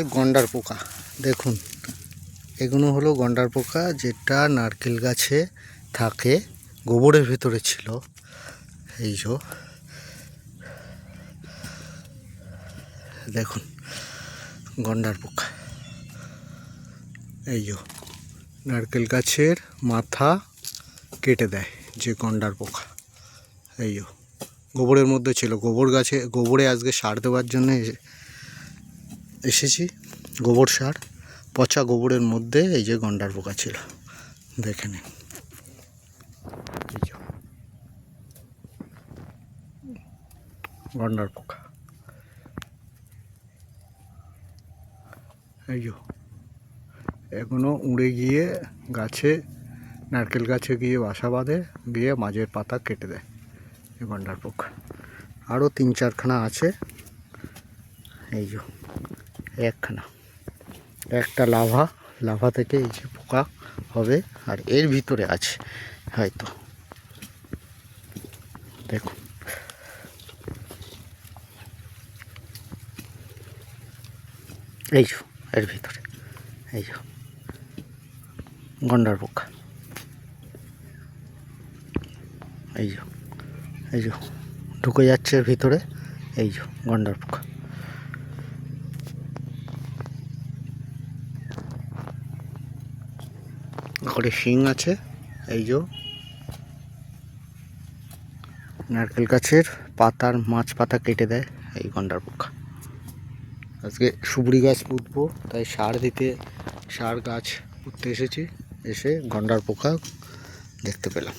গন্ডার পোকা, দেখুন। এগুলো হলো গন্ডার পোকা যেটা নারকেল গাছে থাকে, গোবরের ভেতরে ছিল। এই যে। দেখুন, গন্ডার পোকা। এই যে। নারকেল গাছের মাথা কেটে দেয় যে গন্ডার পোকা। এই গোবরের মধ্যে ছিল। গোবর গাছে, গোবরে আজকে সার দেওয়ার জন্য এসেছি, গোবর সার, পচা গোবরের মধ্যে এই যে গন্ডার পোকা ছিল। দেখে নিন। গন্ডার পোকা। এই এগুলো উড়ে গিয়ে গাছে, নারকেল গাছে গিয়ে বাসা বাঁধে, গিয়ে মাঝের পাতা কেটে দেয় এই গন্ডার পোকা। আরও তিন চারখানা আছে। এই একখানা। একটা লাভা লাভা থেকে এই যে পোকা হবে, আর এর ভিতরে আছে, হয়তো। দেখুন এই যে, এর ভিতরে। এই যে, গন্ডার পোকা। এই যে এই যে, ঢুকে যাচ্ছে এর ভিতরে, এই যে, গন্ডার পোকা। করে শিং আছে, এই যে। নারকেল গাছের পাতার মাছ পাতা কেটে দেয় এই গন্ডার পোকা আজকে সুবড়ি গাছ পুঁতবো, তাই সার দিতে, সার গাছ পুঁততে এসেছি, এসে গন্ডার পোকা দেখতে পেলাম।